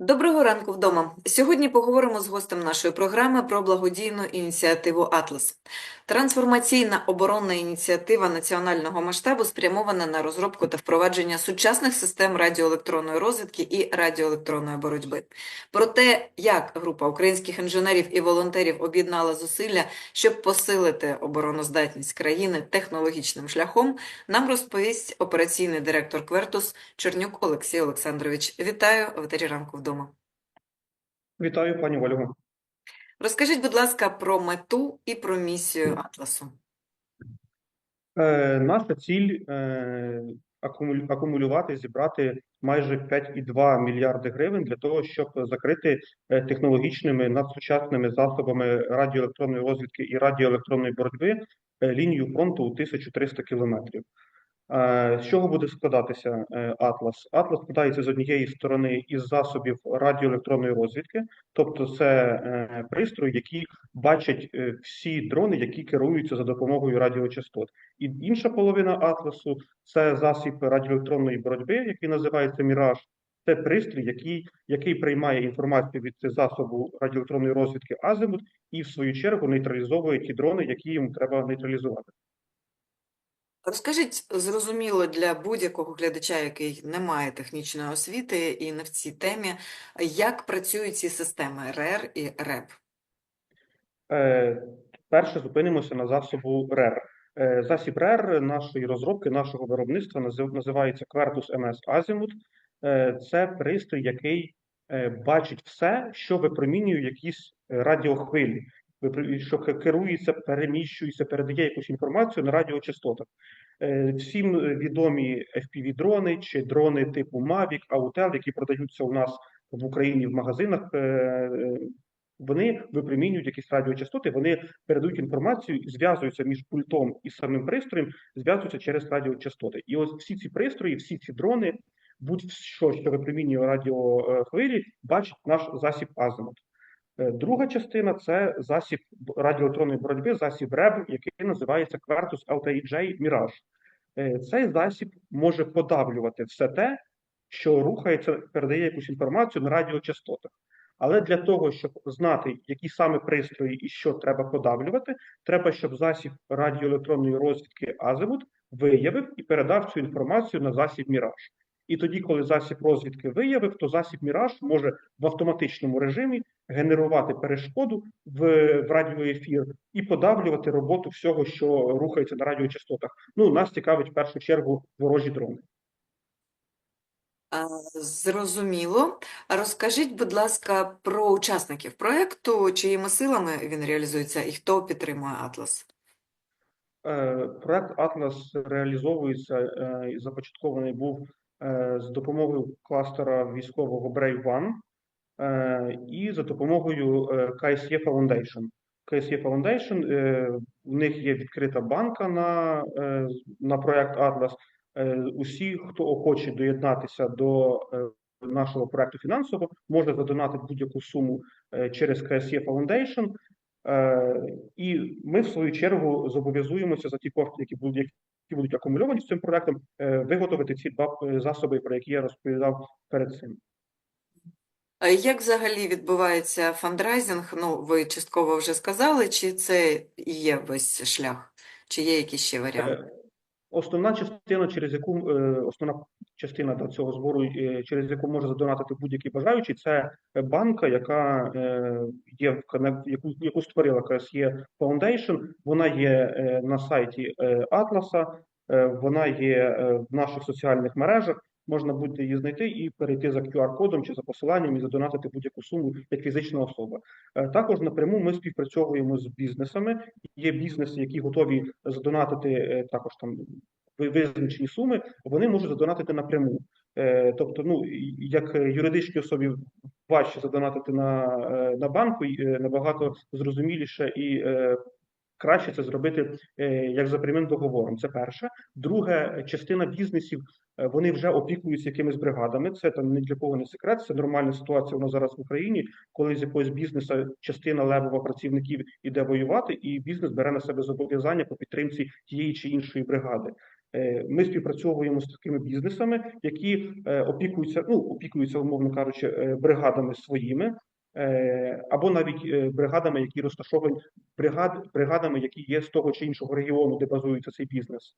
Доброго ранку вдома. Сьогодні поговоримо з гостем нашої програми про благодійну ініціативу «Атлас». Трансформаційна оборонна ініціатива національного масштабу спрямована на розробку та впровадження сучасних систем радіоелектронної розвідки і радіоелектронної боротьби. Про те, як група українських інженерів і волонтерів об'єднала зусилля, щоб посилити обороноздатність країни технологічним шляхом, нам розповість операційний директор Квертус Чернюк Олексій Олександрович. Вітаю в ранку вдома. Вітаю, пані Ольго. Розкажіть, будь ласка, про мету і про місію Атласу. Е, наша ціль е, акумулю- акумулювати, зібрати майже 5,2 мільярди гривень для того, щоб закрити е, технологічними надсучасними засобами радіоелектронної розвідки і радіоелектронної боротьби е, лінію фронту у 1300 кілометрів. Е, З чого буде складатися е, Атлас? Атлас складається з однієї сторони із засобів радіоелектронної розвідки, тобто це е, пристрої, які бачать всі дрони, які керуються за допомогою радіочастот. І інша половина атласу це засіб радіоелектронної боротьби, який називається Міраж. Це пристрій, який, який приймає інформацію від засобу радіоелектронної розвідки Азимут і в свою чергу нейтралізовує ті дрони, які йому треба нейтралізувати. Розкажіть, зрозуміло для будь-якого глядача, який не має технічної освіти і не в цій темі, як працюють ці системи РЕР і РЕП? Е, Перше зупинимося на засобу РЕР. Е, Засіб РЕР нашої розробки, нашого виробництва називається Quertus MS Azimuth. Е, Це пристрій, який е, бачить все, що випромінює якісь е, радіохвилі, що керується, переміщується, передає якусь інформацію на радіочастотах. Е, Всім відомі FPV-дрони чи дрони типу Mavic, Autel, які продаються у нас в Україні в магазинах. е, е, Вони випромінюють якісь радіочастоти, вони передають інформацію, зв'язуються між пультом і самим пристроєм, зв'язуються через радіочастоти. І ось всі ці пристрої, всі ці дрони, будь-що, що випромінює радіохвилі, бачить наш засіб Азимут. Е, Друга частина це засіб радіоелектронної боротьби, засіб РЕБ, який називається Quertus LTEJ Mirage. Е, Цей засіб може подавлювати все те, що рухається, передає якусь інформацію на радіочастотах. Але для того, щоб знати, які саме пристрої і що треба подавлювати, треба, щоб засіб радіоелектронної розвідки Азимут виявив і передав цю інформацію на засіб Міраж. І тоді, коли засіб розвідки виявив, то засіб Міраж може в автоматичному режимі генерувати перешкоду в, в радіоефір і подавлювати роботу всього, що рухається на радіочастотах. Ну, нас цікавить в першу чергу ворожі дрони. Зрозуміло. Розкажіть, будь ласка, про учасників проекту, чиїми силами він реалізується і хто підтримує Атлас? Е, Проект Атлас реалізовується е, і започаткований був е, з допомогою кластера військового Brave One і за допомогою е, KSE Foundation. KSE Foundation, е, в них є відкрита банка на, е, на проект. Е, Усі, хто охоче доєднатися до е, нашого проекту фінансово, може задонатити будь-яку суму е, через KSE Foundation. Е, І ми, в свою чергу, зобов'язуємося за ті кошти, які будуть, які будуть акумульовані з цим проектом, е, виготовити ці два е, засоби, про які я розповідав перед цим. Як взагалі відбувається фандрайзинг? Ну, ви частково вже сказали, чи це є весь шлях, чи є якісь ще варіанти? Е, Основна частина, через яку е, основна частина до цього збору, е, через яку може задонатити будь-який бажаючий, це банка, яка є в яку, яку створила KSE Foundation. Вона є на сайті Атласа, вона є в наших соціальних мережах. Можна буде її знайти і перейти за QR-кодом чи за посиланням і задонатити будь-яку суму як фізична особа. Е, Також напряму ми співпрацьовуємо з бізнесами. Є бізнеси, які готові задонатити е, також там ви- визначені суми, вони можуть задонатити напряму. Е, Тобто, ну як юридичній особі важче задонатити на, на банку, набагато зрозуміліше і краще це зробити е, як за прямим договором. Це перше. Друге, частина бізнесів е, вони вже опікуються якимись бригадами. Це там ні для кого не секрет. Це нормальна ситуація нас зараз в Україні, коли з якогось бізнесу частина левова працівників іде воювати, і бізнес бере на себе зобов'язання по підтримці тієї чи іншої бригади. Е, Ми співпрацьовуємо з такими бізнесами, які опікуються, ну опікуються, умовно кажучи, бригадами своїми. Е, Або навіть е, бригадами, які розташовані бригад, бригадами, які є з того чи іншого регіону, де базується цей бізнес.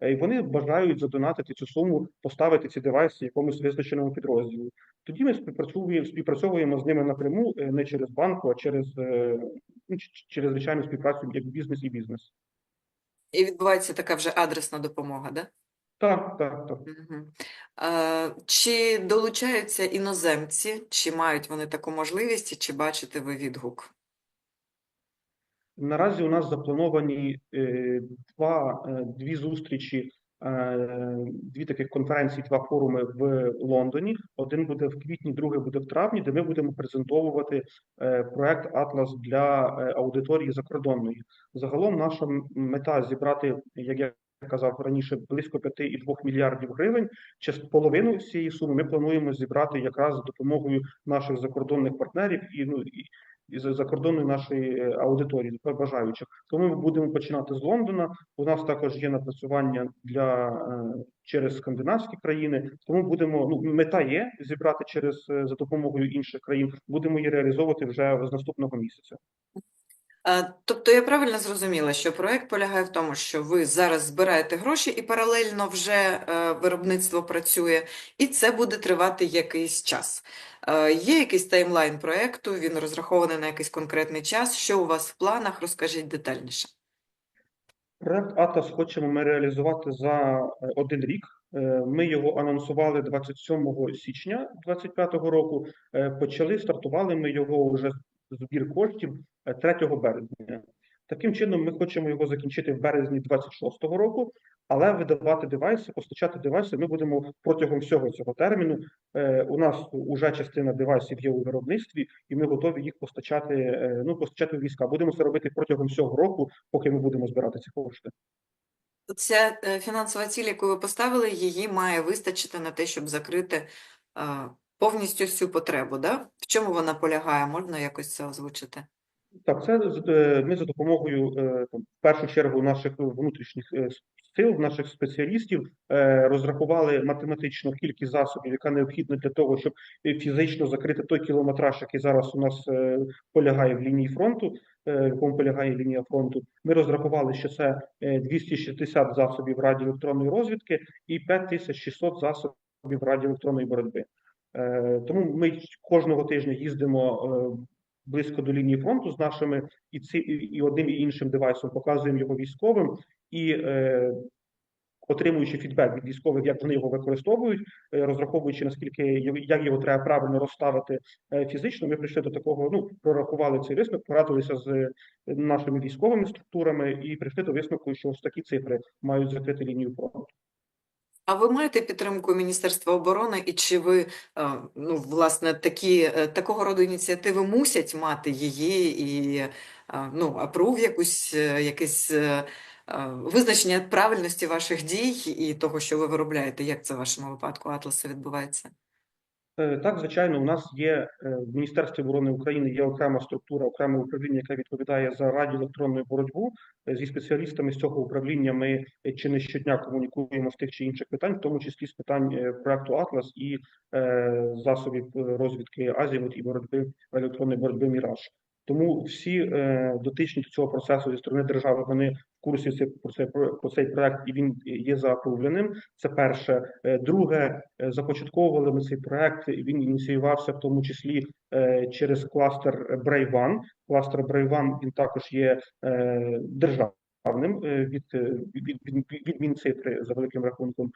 Е, І вони бажають задонатити цю суму, поставити ці девайси якомусь визначеному підрозділу. Тоді ми співпрацюємо, співпрацьовуємо з ними напряму, не через банку, а через, ну, через звичайну співпрацю як бізнес і бізнес. І відбувається така вже адресна допомога, да? Так, так, так. Мгм. Е, Чи долучаються іноземці, чи мають вони таку можливість, і чи бачите ви відгук? Наразі у нас заплановані е, два, е, дві зустрічі, е, дві таких конференції, два форуми в Лондоні. Один буде в квітні, другий буде в травні, де ми будемо презентовувати е, проект Атлас для е, аудиторії закордонної. Загалом наша мета зібрати, як я казав раніше, близько 5,2 мільярдів гривень. Час половину цієї суми ми плануємо зібрати якраз за допомогою наших закордонних партнерів і ну і і за закордонної нашої е, аудиторії бажаючих. Тому ми будемо починати з Лондона. У нас також є напрацювання для е, через скандинавські країни. Тому будемо ну мета є зібрати через е, за допомогою інших країн. Будемо її реалізовувати вже з наступного місяця. Е, Тобто я правильно зрозуміла, що проект полягає в тому, що ви зараз збираєте гроші і паралельно вже е, виробництво працює, і це буде тривати якийсь час. Е, Є якийсь таймлайн проекту, він розрахований на якийсь конкретний час. Що у вас в планах? Розкажіть детальніше. Проект Атлас хочемо ми реалізувати за один рік. Ми його анонсували 27 січня 2025 року. Почали стартували ми його вже збір коштів е, 3 березня. Таким чином, ми хочемо його закінчити в березні 26-го року, але видавати девайси, постачати девайси ми будемо протягом всього цього терміну. Е, У нас вже частина девайсів є у виробництві, і ми готові їх постачати. е, Ну, постачати в війська. Будемо це робити протягом всього року, поки ми будемо збирати ці кошти. Ця е, фінансова ціль, яку ви поставили, її має вистачити на те, щоб закрити е, повністю всю потребу. Да? В чому вона полягає? Можна якось це озвучити? Так, це е, ми за допомогою е, там, в першу чергу наших внутрішніх е, сил, наших спеціалістів розрахували математичну кількість засобів, яка необхідна для того, щоб фізично закрити той кілометраж, який зараз у нас полягає в лінії фронту, в якому полягає лінія фронту. Ми розрахували, що це е, 260 засобів радіоелектронної розвідки і 5600 засобів радіоелектронної боротьби. Е, Тому ми кожного тижня їздимо е, близько до лінії фронту з нашими і ці і одним і іншим девайсом, показуємо його військовим і е, отримуючи фідбек від військових, як вони його використовують, розраховуючи наскільки як його треба правильно розставити фізично. Ми прийшли до такого. Ну прорахували цей висновок, порадилися з нашими військовими структурами і прийшли до висновку, що ось такі цифри мають закрити лінію фронту. А ви маєте підтримку Міністерства оборони, і чи ви, е, ну, власне, такі, е, такого роду ініціативи мусять мати її і, е, ну, апрув якусь, якесь визначення правильності ваших дій і того, що ви виробляєте? Як це в вашому випадку Атласа відбувається? Е, Так, звичайно, у нас є е, в Міністерстві оборони України є окрема структура, окреме управління, яке відповідає за радіоелектронну боротьбу. Е, Зі спеціалістами з цього управління ми чи не щодня комунікуємо з тих чи інших питань, в тому числі з питань проекту Атлас і засобів розвідки Азімут і боротьби електронної боротьби Міраж. Тому всі е, дотичні до цього процесу зі сторони держави вони в курсі цей- про цей про цей проект, і він є заапрувленим. Це перше. Е, Друге, е, започатковували ми цей проект. Він ініціювався в тому числі е, через кластер One. Кластер One, він також є е, державним е, від, від, від, від, від Мінцифри за великим рахунком.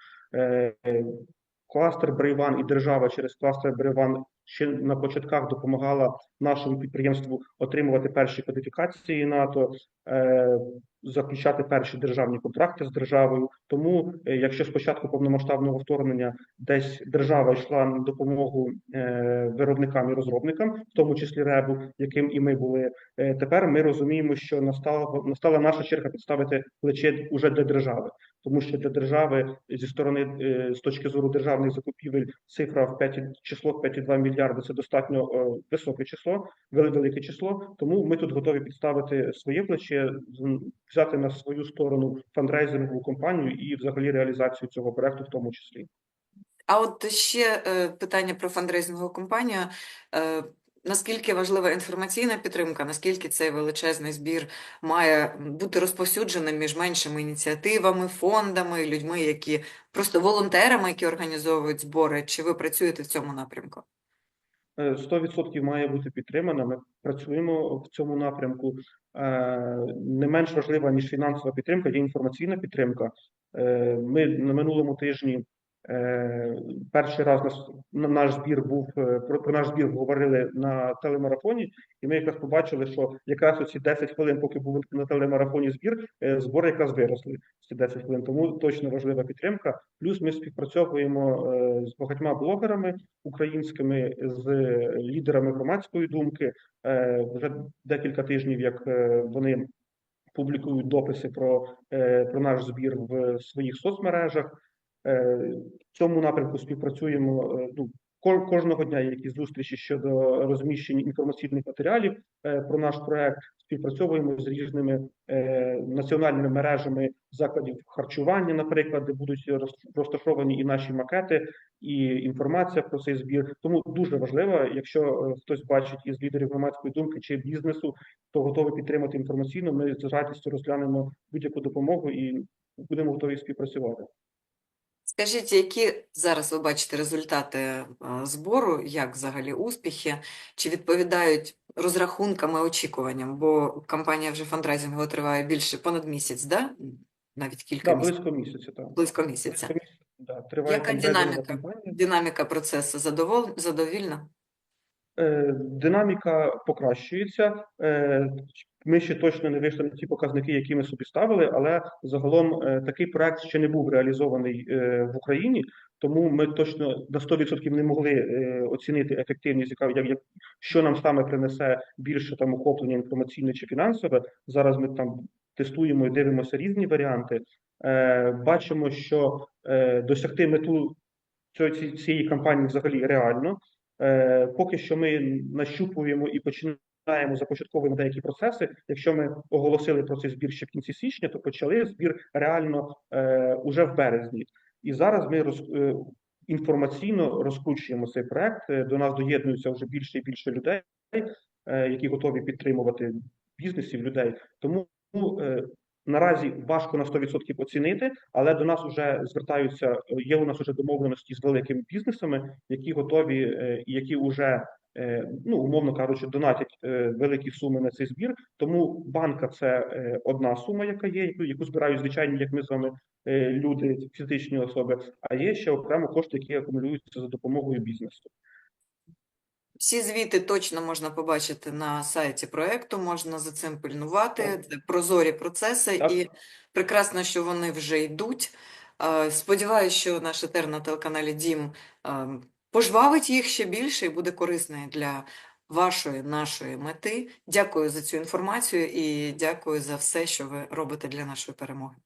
Кластер Брейван і держава через кластер Брейван ще на початках допомагала нашому підприємству отримувати перші кодифікації НАТО, е, заключати перші державні контракти з державою. Тому, е, якщо спочатку повномасштабного вторгнення десь держава йшла на допомогу е, виробникам і розробникам, в тому числі РЕБу, яким і ми були, тепер ми розуміємо, що настала настала наша черга підставити плече уже для держави. Тому що для держави зі сторони е, з точки зору державних закупівель цифра в 5, число в 5,2 мільярди це достатньо е, високе число, велике число. Тому ми тут готові підставити своє плече, взяти на свою сторону фандрейзингову компанію і взагалі реалізацію цього проекту в тому числі. А от ще е, питання про фандрейзингову компанію. Е, Наскільки важлива інформаційна підтримка, наскільки цей величезний збір має бути розповсюдженим між меншими ініціативами, фондами, людьми, які просто волонтерами, які організовують збори? Чи ви працюєте в цьому напрямку? Е, 100% має бути підтримана. Ми працюємо в цьому напрямку. Е, Не менш важлива, ніж фінансова підтримка, є інформаційна підтримка. Е, Ми на минулому тижні е, перший раз нас- на- наш збір був е, про, про наш збір говорили на телемарафоні, і ми якраз побачили, що якраз оці 10 хвилин, поки був на телемарафоні збір, е, збори якраз виросли ці 10 хвилин. Тому точно важлива підтримка. Плюс ми співпрацьовуємо е, з багатьма блогерами українськими з лідерами громадської думки. Е, Вже декілька тижнів, як е, вони публікують дописи про, е, про наш збір в своїх соцмережах. Е, В цьому напрямку співпрацюємо. е, Ну, кожного дня є якісь зустрічі щодо розміщення інформаційних матеріалів е, про наш проект. Співпрацьовуємо з різними національними мережами закладів харчування, наприклад, де будуть розташовані і наші макети, і інформація про цей збір. Тому дуже важливо, якщо хтось бачить із лідерів громадської думки чи бізнесу, то готовий підтримати інформаційно. Ми з радістю розглянемо будь-яку допомогу і будемо готові співпрацювати. Скажіть, які зараз ви бачите результати е, збору, як взагалі успіхи, чи відповідають розрахункам і очікуванням? Бо кампанія вже фандрайзингово триває більше понад місяць, да? Навіть кілька місяців, близько місяця. Так. близько місяця. Близько місяця, да, триває Яка динаміка? Динаміка процесу задовол... задовільна? Е, Динаміка покращується. Ми ще точно не вийшли на ті показники, які ми собі ставили, але загалом е, такий проект ще не був реалізований е, в Україні, тому ми точно на 100% не могли е, оцінити ефективність, яка як, що нам саме принесе більше там охоплення інформаційне чи фінансове. Зараз ми там тестуємо і дивимося різні варіанти. Бачимо, що досягти мету цієї кампанії взагалі реально. Поки що ми нащупуємо і починаємо започатковуємо деякі процеси. Якщо ми оголосили про цей збір ще в кінці січня, то почали збір реально е, уже в березні. І зараз ми роз, е, інформаційно розкручуємо цей проект. Е, До нас доєднується вже більше і більше людей, е, які готові підтримувати бізнесів людей. Тому е, наразі важко на 100% оцінити, але до нас вже звертаються. е, Є у нас вже домовленості з великими бізнесами, які готові е, які вже е, ну умовно кажучи, донатять е, великі суми на цей збір. Тому банка це е, одна сума, яка є, яку, збирають звичайні, як ми з вами е, люди, фізичні особи. А є ще окремо кошти, які акумулюються за допомогою бізнесу. Всі звіти точно можна побачити на сайті проекту, можна за цим пильнувати. Так. Це прозорі процеси, Так. і прекрасно, що вони вже йдуть. Е, Сподіваюсь, що наш етер на телеканалі Дім е, пожвавить їх ще більше і буде корисною для вашої, нашої мети. Дякую за цю інформацію і дякую за все, що ви робите для нашої перемоги.